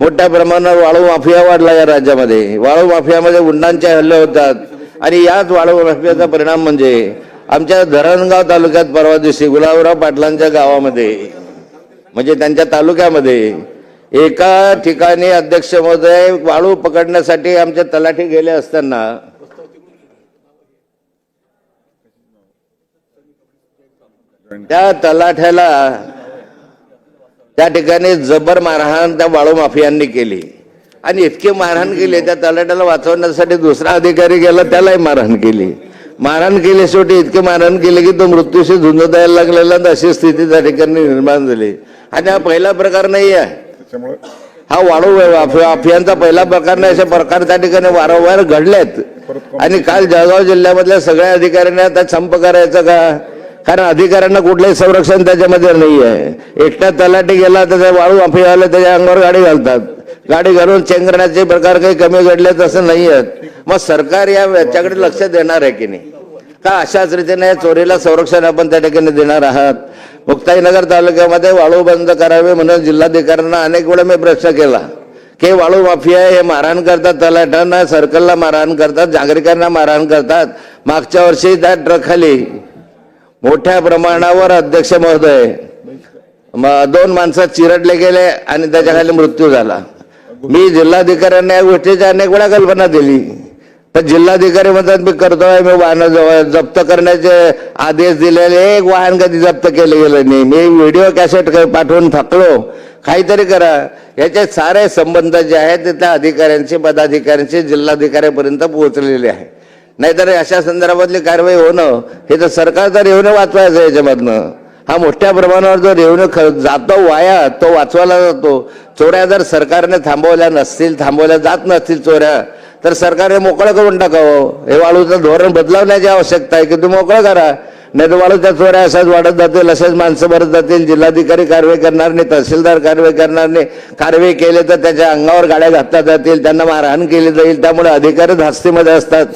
मोठ्या प्रमाणावर वाळू माफिया वाढला या राज्यामध्ये. वाळू माफियामध्ये गुंडांचे हल्ले होतात. आणि याच वाळू माफियाचा परिणाम म्हणजे आमच्या धरणगाव तालुक्यात परवा दिवशी गुलाबराव पाटलांच्या गावामध्ये म्हणजे त्यांच्या तालुक्यामध्ये एका ठिकाणी अध्यक्ष महोदय वाळू पकडण्यासाठी आमच्या तलाठी गेले असताना त्या तलाठ्याला त्या ठिकाणी जबर मारहाण त्या वाळू माफियांनी केली. आणि इतकी मारहाण केली त्या तलाट्याला वाचवण्यासाठी दुसरा अधिकारी गेला त्यालाही मारहाण केली. मारहाण केली शेवटी इतकी मारहाण केली की तो मृत्यूशी झुंज द्यायला लागलेला आणि अशी स्थिती त्या ठिकाणी निर्माण झाली. आणि हा पहिला प्रकार नाही आहे. हा वाळू अभियानचा पहिला प्रकार नाही असे प्रकार त्या ठिकाणी वारंवार घडलेत. आणि काल जळगाव जिल्ह्यामधल्या सगळ्या अधिकाऱ्यांनी आता संप करायचं का? कारण अधिकाऱ्यांना कुठलंही संरक्षण त्याच्यामध्ये नाही आहे एकटा तलाठी गेला त्याचा वाळू माफियावाले त्याच्या अंगावर गाडी घालतात. गाडी घालून चेंगरण्याचे प्रकार काही कमी घडले तसं नाही आहेत मग सरकार या याच्याकडे लक्ष देणार आहे की नाही? का अशाच रीतीने या चोरीला संरक्षण आपण त्या ठिकाणी देणार आहात? मुक्ताईनगर तालुक्यामध्ये वाळू बंद करावे म्हणून जिल्हाधिकाऱ्यांना अनेक वेळा मी प्रश्न केला. की वाळू माफिया हे मारहाण करतात तलाठ्यांना सर्कलला मारहाण करतात नागरिकांना मारहाण करतात. मागच्या वर्षी त्या ट्रकखाली मोठ्या प्रमाणावर अध्यक्ष महोदय. दोन माणसं चिरडले गेले आणि त्याच्याखाली मृत्यू झाला. मी जिल्हाधिकाऱ्यांना या गोष्टीची अनेक वेळा कल्पना दिली. तर जिल्हाधिकारी म्हणतात मी करतोय मी वाहन जप्त करण्याचे आदेश दिलेले एक वाहन कधी जप्त केले गेलं नाही. मी व्हिडिओ कॅसेट पाठवून थकलो. काहीतरी करा. याचे सारे संबंध जे आहेत ते त्या अधिकाऱ्यांचे पदाधिकाऱ्यांचे जिल्हाधिकाऱ्यापर्यंत पोहोचलेले आहे नाहीतर अशा संदर्भातली कारवाई होणं हे तर सरकारचा रेवणं वाचवायचं याच्यामधनं. हा मोठ्या प्रमाणावर जो रेव्हन्यू ख जातो वाया तो वाचवायला जातो. चोऱ्या जर सरकारने थांबवल्या नसतील थांबवल्या जात नसतील चोऱ्या तर सरकारने मोकळं करून टाकावं. हे वाळूचं धोरण बदलावण्याची आवश्यकता आहे की तुम्ही मोकळं करा. नाही तर वाळूच्या चोऱ्या अशाच वाढत जातील असेच माणसं भरत जातील. जिल्हाधिकारी कारवाई करणार नाही तहसीलदार कारवाई करणार नाही कारवाई केले तर त्याच्या अंगावर गाड्या घातल्या जातील त्यांना मारहाण केली जाईल. त्यामुळे अधिकारी धास्तीमध्ये असतात.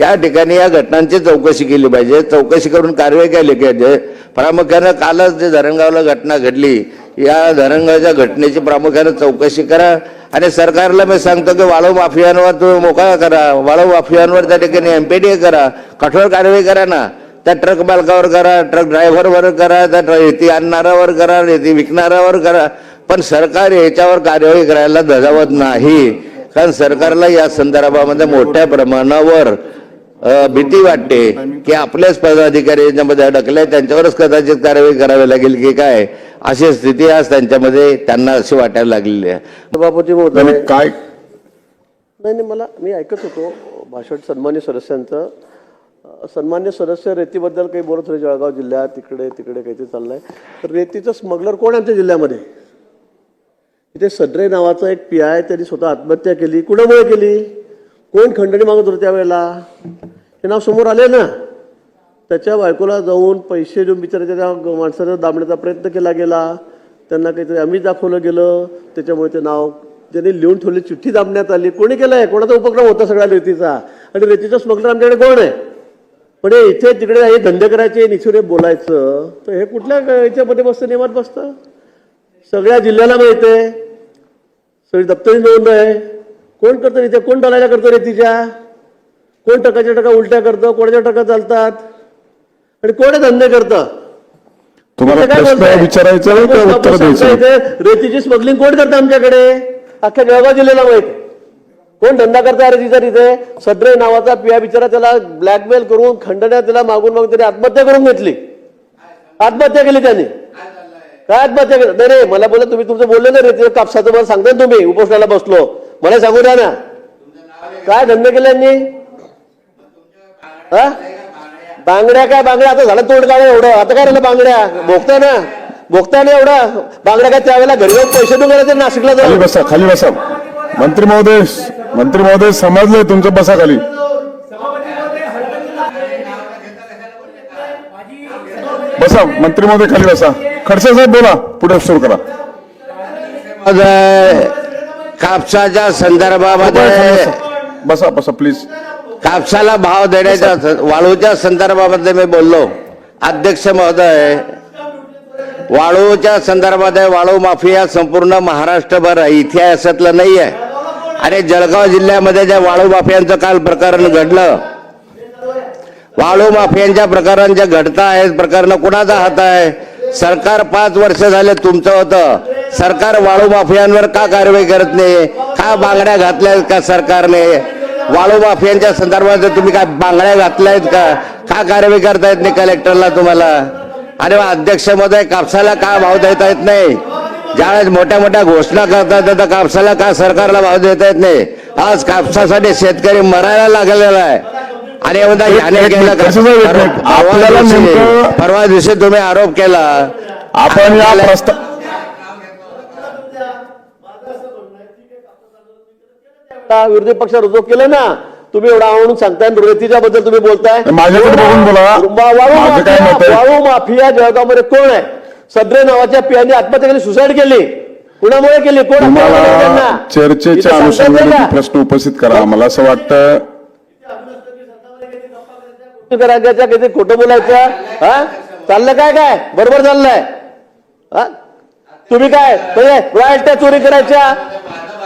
या ठिकाणी या घटनांची चौकशी केली पाहिजे. चौकशी करून कारवाई केली पाहिजे. प्रामुख्यानं कालच जे धरणगावला घटना घडली या धरणगावच्या घटनेची प्रामुख्यानं चौकशी करा आणि सरकारला मी सांगतो की वाळू माफियांवर तुम्ही मोकळा करा. वाळू माफियांवर त्या ठिकाणी एमपीडी करा. कठोर कारवाई करा ना. त्या ट्रक मालकावर करा ट्रक ड्रायव्हरवर करा त्या रेती आणणाऱ्यावर करा रेती विकणाऱ्यावर करा. पण सरकार याच्यावर कार्यवाही करायला धजावत नाही. कारण सरकारला या संदर्भामध्ये मोठ्या प्रमाणावर भीती वाटते की आपलेच पदाधिकारी याच्यामध्ये अडकले त्यांच्यावरच कदाचित कारवाई करावी लागेल की काय? अशी स्थिती आज त्यांच्यामध्ये त्यांना अशी वाटायला लागलेली आहे. महोदय नाही, काय? नाही नाही मला मी ऐकत होतो भाषण सन्मान्य सदस्यांचं. सन्मान्य सदस्य रेतीबद्दल काही बोलत होते जळगाव जिल्ह्यात तिकडे तिकडे काहीतरी चाललंय. तर रेतीचं स्मगलर कोण आहे आमच्या जिल्ह्यामध्ये? इथे सड्रे नावाचा एक पी आय त्यांनी स्वतः आत्महत्या केली. कुणामुळे केली? कोण खंडणी मागत होतं त्यावेळेला? हे नाव समोर आले ना? त्याच्या बायकोला जाऊन पैसे देऊन बिचाराच्या त्या माणसाचा दाबण्याचा प्रयत्न केला गेला. त्यांना काहीतरी आम्हीच दाखवलं गेलं. त्याच्यामुळे ते नाव त्यांनी लिहून ठेवली चिठ्ठी दाबण्यात आली. कोणी केलं आहे कोणाचा उपक्रम होता सगळ्या रेतीचा? आणि रेतीचा स्मगलर आमच्याकडे कोण आहे? पण हे इथे तिकडे हे धंदे करायचे निसुरे बोलायचं तर हे कुठल्या याच्यामध्ये बसतं नियमात बसतं? सगळ्या जिल्ह्याला माहिती आहे. सगळी दप्तरी नोंद आहे. कोण करतं इथे कोण डलायला करतं रेतीच्या कोण टकाच्या टका उलट्या करतं? कोणाच्या टका चालतात? आणि कोण धंदे करतं? तुम्हाला काय? विचारायचा रेतीची स्मगलिंग कोण करतं आमच्याकडे? अख्ख्या जळगाव जिल्ह्याला माहीत. कोण धंदा करता? रेतीचा तिथे. सड्रे नावाचा पिया बिचारा त्याला ब्लॅकमेल करून खंडण्या त्याला मागून मागून त्याने आत्महत्या करून घेतली. आत्महत्या केली त्यांनी. काय आत्महत्या केली? नाही मला बोला तुम्ही तुमचं बोलले ना रेतीचं कापसाचं मला सांगता तुम्ही. उपोषणाला बसलो. मला सांगू द्या ना. काय धंदे केले यांनी? हा? बांगड्या काय? बांगड्या आता झालं तोंड काय एवढं. आता काय राहिलं बांगड्या? भोगताय ना. भोगताय ना एवढं. बांगड्या काय त्यावेळेला घरी जाऊन पैसे देऊन गेले ते नाशिकला खाली जाऊन बसा खाली बसा. मंत्री महोदय मंत्री महोदय समजले तुमचं? बसा खाली. बसा मंत्री महोदय खाली बसा. खडसे साहेब बोला. पुढे सुरू करा. कापसाच्या संदर्भामध्ये बसा बसा प्लीज कापसाला भाव देण्याच्या वाळूच्या संदर्भामध्ये मी बोललो. अध्यक्ष महोदय वाळूच्या संदर्भात आहे वाळू माफिया संपूर्ण महाराष्ट्रभर आहे. इतिहासातलं नाही आहे आणि जळगाव जिल्ह्यामध्ये ज्या वाळू माफियांचं काल प्रकरण घडलं. वाळू माफियांच्या प्रकरण जे घडत आहेत प्रकरण कुणाचा हात आहे? सरकार पाच वर्ष झाले तुमचं होतं. सरकार वाळू माफियांवर का कारवाई करत नाही? का बांगड्या घातल्या आहेत का सरकारने? वाळू माफियांच्या संदर्भात तुम्ही काय बांगड्या घातल्या आहेत का? का कारवाई करता येत नाही कलेक्टरला तुम्हाला? अरे अध्यक्ष महोदय कापसाला का भाव देता येत नाही? ज्यावेळेस मोठ्या मोठ्या घोषणा करतात तर कापसाला का सरकारला भाव देता येत नाही? आज कापसासाठी शेतकरी मरायला लागलेला आहे. आणि परवा दिवशी तुम्ही आरोप केला. आपण या आपल्याला- प्रस्ताव आता विरोधी पक्ष रुजू केलं ना तुम्ही एवढा म्हणून सांगताय रेतीच्या बद्दल तुम्ही बोलताय. वाळू माफिया जळगावमध्ये कोण आहे? सद्रे नावाच्या पियाने आत्महत्या केली सुसाईड केली. कुणामुळे केली? कोण? चर्चेच्या अनुषंगाने? प्रश्न उपस्थित करा. मला असं वाटतं करायच्या किती खोटं बोलायचं? हा? चाललं काय काय? बरोबर चाललंय. हा? तुम्ही काय? म्हणजे रॉयल्ट्या चोरी करायच्या?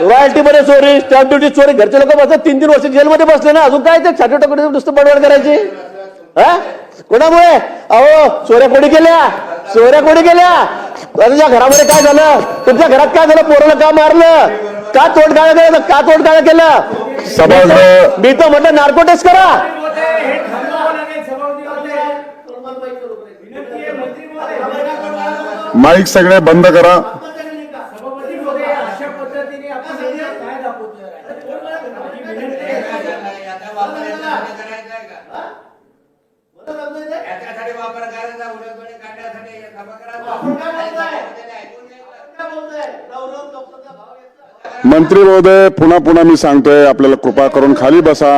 रॉयल्टी मध्ये चोरी स्टॅम्प ड्युटी चोरी घरचे लोक बसतात तीन तीन वर्ष जेलमध्ये बसले ना अजून काय ते छाटी टाकून नुसतं बडबड करायची? हा? कोणामुळे? अहो चोऱ्या कोणी केल्या? चोऱ्या कोणी केल्या? तुमच्या घरामध्ये काय झालं? तुमच्या घरात काय झालं? पोराला का मारलं? का तोड काळा केलं? का तोड काळा केलं? सभागृह- मी तर म्हटलं नार्को टेस्ट करा. माईक सगळे बंद करा. वापर करायचा उडतपणे काढण्यासाठी करायचा. मंत्री महोदय पुन्हा पुन्हा मी सांगतोय आपल्याला कृपा करून खाली बसा.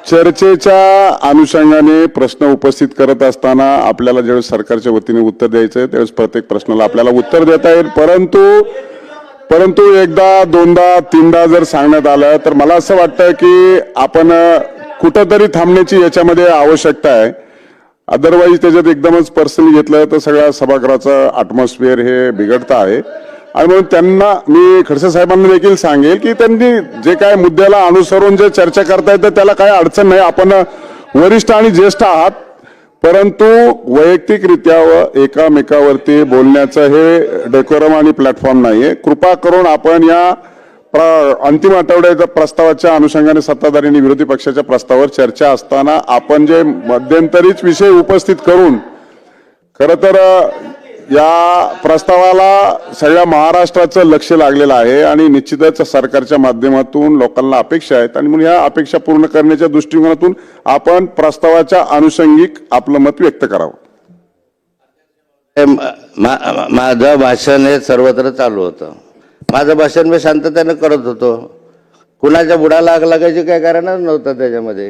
चर्चेच्या अनुषंगाने प्रश्न उपस्थित करत असताना आपल्याला ज्यावेळेस सरकारच्या वतीने उत्तर द्यायचं आहे त्यावेळेस प्रत्येक प्रश्नाला आपल्याला उत्तर देता येईल. परंतु परंतु एकदा दोनदा तीनदा जर सांगण्यात आलं तर मला असं वाटतं की आपण कुठंतरी थांबण्याची याच्यामध्ये आवश्यकता आहे. अदरवाईज त्याच्यात एकदमच पर्सनली घेतलं तर सगळ्या सभागृहाचं अटमॉस्फिअर हे बिघडतं आहे. आणि म्हणून त्यांना मी खडसे साहेबांना देखील सांगेल की त्यांनी जे काय मुद्द्याला अनुसरून जे चर्चा करता येतं त्याला काय अडचण नाही. आपण वरिष्ठ आणि ज्येष्ठ आहात परंतु वैयक्तिकरित्या व एकामेकावरती बोलण्याचं हे डेकोरम आणि प्लॅटफॉर्म नाही आहे कृपा करून आपण या अंतिम आठवड्याच्या प्रस्तावाच्या अनुषंगाने सत्ताधारी आणि विरोधी पक्षाच्या प्रस्तावावर चर्चा असताना आपण जे मध्यंतरीच विषय उपस्थित करून खरं तर या प्रस्तावाला सगळ्या महाराष्ट्राचं लक्ष लागलेलं आहे आणि निश्चितच सरकारच्या माध्यमातून लोकांना अपेक्षा आहेत आणि म्हणून या अपेक्षा पूर्ण करण्याच्या दृष्टिकोनातून आपण प्रस्तावाच्या अनुषंगिक आपलं मत व्यक्त करावं. माझं भाषण हे सर्वत्र चालू होतं. माझं भाषण मी शांततेनं करत होतो. कुणाच्या बुडाला आग लागायची काय कारणच नव्हतं त्याच्यामध्ये.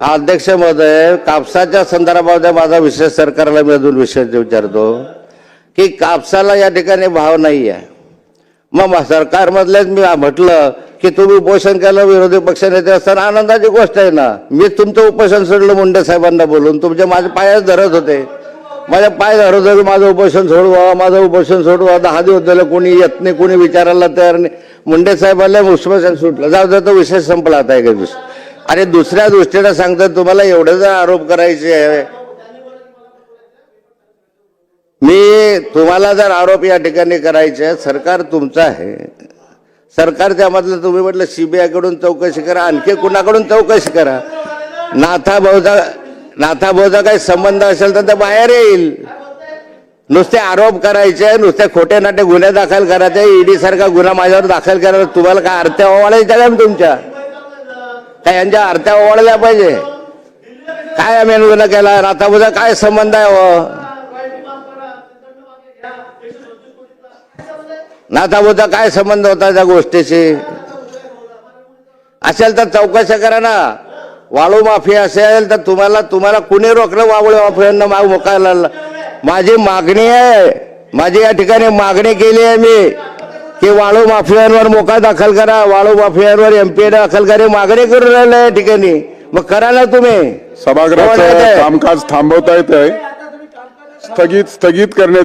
हा अध्यक्ष महोदय कापसाच्या संदर्भात माझा विशेष सरकारला मी अजून विषय विचारतो की कापसाला या ठिकाणी भाव नाही आहे मग सरकारमधलेच मी म्हटलं की तुम्ही उपोषण केलं विरोधी पक्षनेते असताना आनंदाची गोष्ट आहे ना. मी तुमचं उपोषण सोडलं मुंडे साहेबांना बोलून तुमचे माझे पायाच धरत होते. माझ्या पाय धरत होतं माझं उपोषण सोडवा माझं उपोषण सोडवा. दहा दिवस झालं कोणी येत नाही कोणी विचारायला तयार नाही. मुंडे साहेबांना उपोषण सुटलं. जाऊ दे तो विषय संपला आता एक दिवस. आणि दुसऱ्या दृष्टीने सांगतात तुम्हाला एवढे जर आरोप करायचे आहे. मी तुम्हाला जर आरोप या ठिकाणी करायचे आहे, सरकार तुमचं आहे. सरकार त्यामधलं तुम्ही म्हटलं सीबीआयकडून चौकशी करा आणखी कुणाकडून चौकशी करा? नाथा भाऊचा नाथा काही संबंध असेल तर ते बाहेर येईल. नुसते आरोप करायचे नुसते खोटे नाटे गुन्हे दाखल करायचे ईडी सारखा गुन्हा माझ्यावर दाखल करायला तुम्हाला काय आरत्या ओवाळायच्या काय तुमच्या? काय यांच्या आरत्या ओवाळल्या पाहिजे? काय आम्ही गुन्हा केला? नाथा काय संबंध आहे हो? नाथाबोधा काय संबंध होता त्या गोष्टीशी? असेल तर चौकशा करा ना. वाळू माफिया असेल तर तुम्हाला तुम्हाला कुणी रोखलं वाळू माफियांना माग मोकायला? माझी मागणी आहे. माझी या ठिकाणी मागणी केली आहे मी. की वाळू माफियांवर मोका दाखल करा. वाळू माफियांवर एमपी दाखल करा. मागणी करून राहिलं या ठिकाणी. मग करा ना तुम्ही. सभागृहाचं? कामकाज थांबवता येत आहे स्थगित स्थगित करण्यात